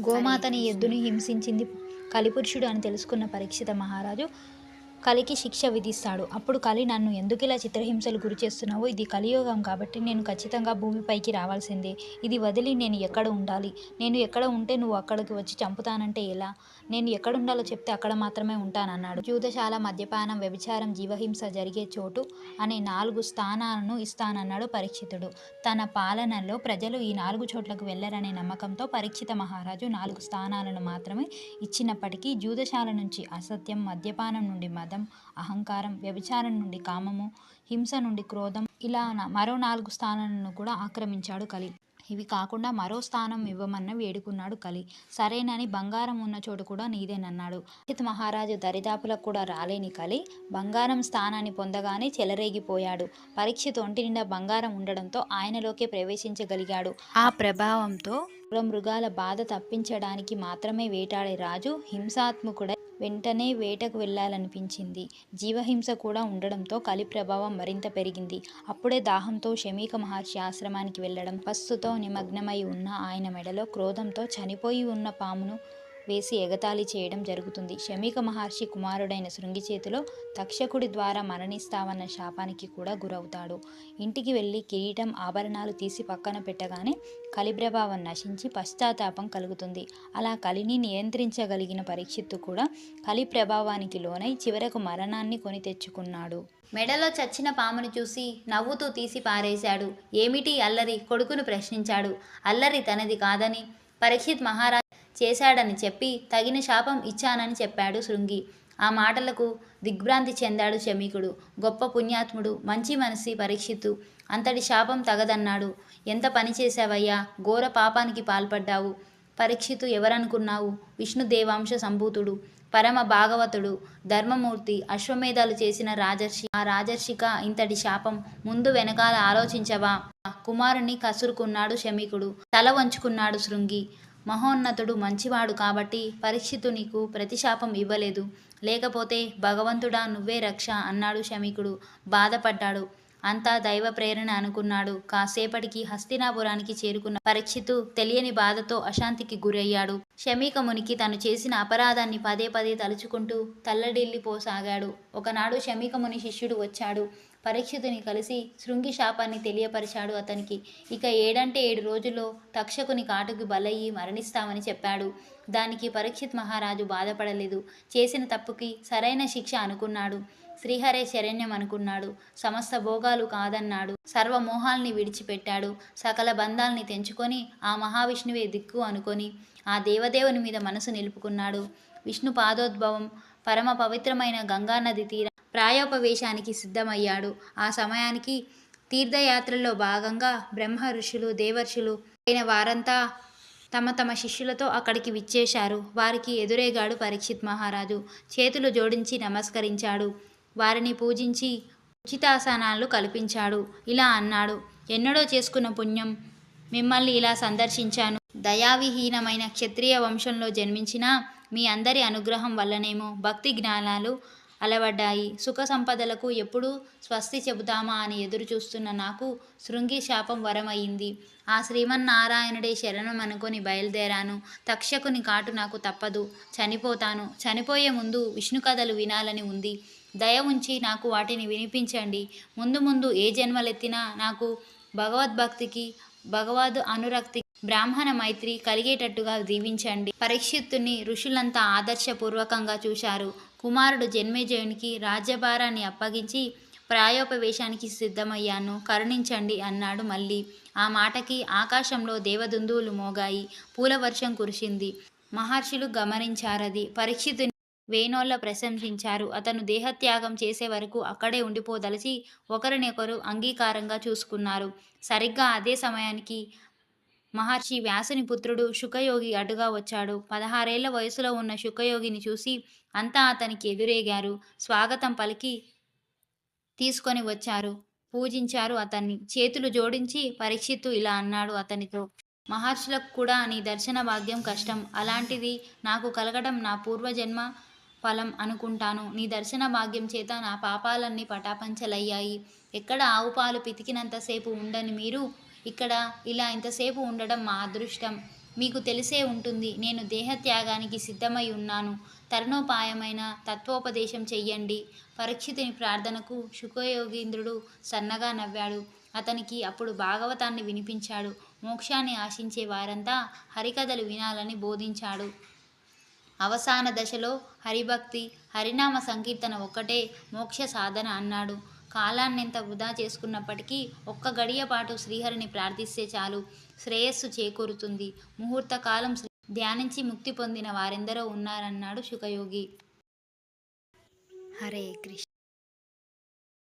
గోమాతని ఎద్దుని హింసించింది కలిపురుషుడు అని తెలుసుకున్న పరీక్షిత మహారాజు కలికి శిక్ష విధిస్తాడు. అప్పుడు కలి నన్ను ఎందుకు ఇలా చిత్రహింసలు గురి చేస్తున్నావో ఇది కలియుగం కాబట్టి నేను ఖచ్చితంగా భూమిపైకి రావాల్సిందే. ఇది వదిలి నేను ఎక్కడ ఉండాలి? నేను ఎక్కడ ఉంటే నువ్వు అక్కడికి వచ్చి చంపుతానంటే ఎలా? నేను ఎక్కడ ఉండాలో చెప్తే అక్కడ మాత్రమే ఉంటానన్నాడు. జూదశాల మద్యపానం వ్యభిచారం జీవహింస జరిగే చోటు అనే నాలుగు స్థానాలను ఇస్తానన్నాడు పరీక్షితుడు. తన పాలనలో ప్రజలు ఈ నాలుగు చోట్లకు వెళ్ళరనే నమ్మకంతో పరీక్షిత మహారాజు నాలుగు స్థానాలను మాత్రమే ఇచ్చినప్పటికీ జూదశాల నుంచి అసత్యం మద్యపానం నుండి మదం అహంకారం వ్యభిచారం నుండి కామము హింస నుండి క్రోధం ఇలా మరో నాలుగు స్థానాలను కూడా ఆక్రమించాడు కలి. ఇవి కాకుండా మరో స్థానం ఇవ్వమన్న వేడుకున్నాడు కలి. సరేనని బంగారం ఉన్న చోటు కూడా నీదేనన్నాడు. అజిత్ మహారాజు దరిదాపులకు కూడా రాలేని కలి బంగారం స్థానాన్ని పొందగానే చెలరేగిపోయాడు. పరీక్షిత్ ఒంటి నిండా బంగారం ఉండడంతో ఆయనలోకే ప్రవేశించగలిగాడు. ఆ ప్రభావంతో మృగాల బాధ తప్పించడానికి మాత్రమే వేటాడే రాజు హింసాత్మకుడై వెంటనే వేటకు వెళ్ళాలనిపించింది. జీవహింస కూడా ఉండడంతో కలి ప్రభావం మరింత పెరిగింది. అప్పుడే దాహంతో శమీక మహర్షి ఆశ్రమానికి వెళ్ళడం పస్సుతో నిమగ్నమై ఉన్న ఆయన మెడలో క్రోధంతో చనిపోయి ఉన్న పామును వేసి ఎగతాళి చేయడం జరుగుతుంది. శమీక మహర్షి కుమారుడైన శృంగి చేతిలో తక్షకుడి ద్వారా మరణిస్తావన్న శాపానికి కూడా గురవుతాడు. ఇంటికి వెళ్ళి కిరీటం ఆభరణాలు తీసి పక్కన పెట్టగానే కలిప్రభావం నశించి పశ్చాత్తాపం కలుగుతుంది. అలా కలిని నియంత్రించగలిగిన పరీక్షిత్తు కూడా కలి ప్రభావానికి లోనై చివరకు మరణాన్ని కొని తెచ్చుకున్నాడు. మెడలో చచ్చిన పామును చూసి నవ్వుతూ తీసి పారేశాడు. ఏమిటి అల్లరి? కొడుకును ప్రశ్నించాడు. అల్లరి తనది కాదని పరీక్షిత్ మహారాజ్ చేశాడని చెప్పి తగిన శాపం ఇచ్చానని చెప్పాడు శృంగి. ఆ మాటలకు దిగ్భ్రాంతి చెందాడు శమీకుడు. గొప్ప పుణ్యాత్ముడు మంచి మనసి పరీక్షిత్తు. అంతటి శాపం తగదన్నాడు. ఎంత పని చేశావయ్యా? ఘోర పాపానికి పాల్పడ్డావు. పరీక్షితు ఎవరనుకున్నావు? విష్ణుదేవాంశ సంభూతుడు పరమ భాగవతుడు ధర్మమూర్తి అశ్వమేధాలు చేసిన రాజర్షి. ఆ రాజర్షిక ఇంతటి శాపం ముందు వెనకాల ఆలోచించవా? కుమారుని కసురుకున్నాడు శమీకుడు. తల వంచుకున్నాడు శృంగి. మహోన్నతుడు మంచివాడు కాబట్టి పరీక్షితు నీకు ప్రతిశాపం ఇవ్వలేదు. లేకపోతే భగవంతుడా నువ్వే రక్ష అన్నాడు శమికుడు. బాధపడ్డాడు. అంతా దైవ ప్రేరణ అనుకున్నాడు. కాసేపటికి హస్తినాపురానికి చేరుకున్న పరీక్షితు తెలియని బాధతో అశాంతికి గురయ్యాడు. శమీక మునికి తను చేసిన అపరాధాన్ని పదే పదే తలుచుకుంటూ తల్లడిల్లిపోసాగాడు. ఒకనాడు శమీక ముని శిష్యుడు వచ్చాడు. పరీక్షితుని కలిసి శృంగి శాపాన్ని తెలియపరిచాడు అతనికి. ఇక ఏడంటే ఏడు రోజుల్లో తక్షకుని కాటుకి బలయ్యి మరణిస్తామని చెప్పాడు. దానికి పరీక్షిత్ మహారాజు బాధపడలేదు. చేసిన తప్పుకి సరైన శిక్ష అనుకున్నాడు. శ్రీహరే శరణ్యం అనుకున్నాడు. సమస్త భోగాలు కాదన్నాడు. సర్వమోహాల్ని విడిచిపెట్టాడు. సకల బంధాల్ని తెంచుకొని ఆ మహావిష్ణువే దిక్కు అనుకొని ఆ దేవదేవుని మీద మనసు నిలుపుకున్నాడు. విష్ణు పాదోద్భవం పరమ పవిత్రమైన గంగానది తీర ప్రాయోపవేశానికి సిద్ధమయ్యాడు. ఆ సమయానికి తీర్థయాత్రలో భాగంగా బ్రహ్మ ఋషులు దేవర్షులు అయిన వారంతా తమ తమ శిష్యులతో అక్కడికి విచ్చేశారు. వారికి ఎదురేగాడు పరీక్షిత్ మహారాజు. చేతులు జోడించి నమస్కరించాడు. వారిని పూజించి ఉచితాసనాలు కల్పించాడు. ఇలా అన్నాడు ఎన్నడో చేసుకున్న పుణ్యం. మిమ్మల్ని ఇలా సందర్శించాను. దయావిహీనమైన క్షత్రియ వంశంలో జన్మించిన మీ అందరి అనుగ్రహం వల్లనేమో భక్తి జ్ఞానాలు అలవడ్డాయి. సుఖ సంపదలకు ఎప్పుడు స్వస్తి చెబుతామా అని ఎదురు చూస్తున్న నాకు శృంగి శాపం వరమయ్యింది. ఆ శ్రీమన్నారాయణుడే శరణం అనుకొని బయలుదేరాను. తక్షకుని కాటు నాకు తప్పదు. చనిపోతాను. చనిపోయే ముందు విష్ణు కథలు వినాలని ఉంది. దయ ఉంచి నాకు వాటిని వినిపించండి. ముందు ముందు ఏ జన్మలెత్తినా నాకు భగవద్భక్తికి భగవద్ అనురక్తి బ్రాహ్మణ మైత్రి కలిగేటట్టుగా దీవించండి పరీక్షిత్తుని ఋషులంతా ఆదర్శపూర్వకంగా చూశారు. కుమారుడు జన్మేజయునికి రాజ్యభారాన్ని అప్పగించి ప్రాయోపవేశానికి సిద్ధమయ్యాను. కరుణించండి అన్నాడు మళ్ళీ. ఆ మాటకి ఆకాశంలో దేవదుందువులు మోగాయి. పూలవర్షం కురిసింది. మహర్షులు గమనించారది. పరీక్షితుని వేణోళ్ళ ప్రశంసించారు. అతను దేహత్యాగం చేసే వరకు అక్కడే ఉండిపోదలిచి ఒకరినొకరు అంగీకారంగా చూసుకున్నారు. సరిగ్గా అదే సమయానికి మహర్షి వ్యాసుని పుత్రుడు శుకయోగి అటుగా వచ్చాడు. పదహారేళ్ళ వయసులో ఉన్న శుకయోగిని చూసి అంతా అతనికి ఎదురేగారు. స్వాగతం పలికి తీసుకొని వచ్చారు. పూజించారు అతన్ని. చేతులు జోడించి పరీక్షిత్తు ఇలా అన్నాడు అతనితో. మహర్షులకు కూడా నీ దర్శన భాగ్యం కష్టం. అలాంటిది నాకు కలగడం నా పూర్వజన్మ ఫలం అనుకుంటాను. నీ దర్శన భాగ్యం చేత నా పాపాలన్నీ పటాపంచలయ్యాయి. ఎక్కడ ఆవు పాలు పితికినంతసేపు ఉండని మీరు ఇక్కడ ఇలా ఇంతసేపు ఉండడం మా అదృష్టం. మీకు తెలిసే ఉంటుంది నేను దేహత్యాగానికి సిద్ధమై ఉన్నాను. తరుణోపాయమైన తత్వోపదేశం చెయ్యండి. పరీక్షితుని ప్రార్థనకు శుకయోగీంద్రుడు సన్నగా నవ్వాడు. అతనికి అప్పుడు భాగవతాన్ని వినిపించాడు. మోక్షాన్ని ఆశించే వారంతా హరికథలు వినాలని బోధించాడు. అవసాన దశలో హరిభక్తి హరినామ సంకీర్తన ఒక్కటే మోక్ష సాధన అన్నాడు. కాలాన్నెంత వృధా చేసుకున్నప్పటికీ ఒక్క గడియ పాటు శ్రీహరిని ప్రార్థిస్తే చాలు. శ్రేయస్సు చేకూరుతుంది. ముహూర్త కాలం ధ్యానించి ముక్తి పొందిన వారెందరో ఉన్నారన్నాడు శుకయోగి హరే కృష్ణ.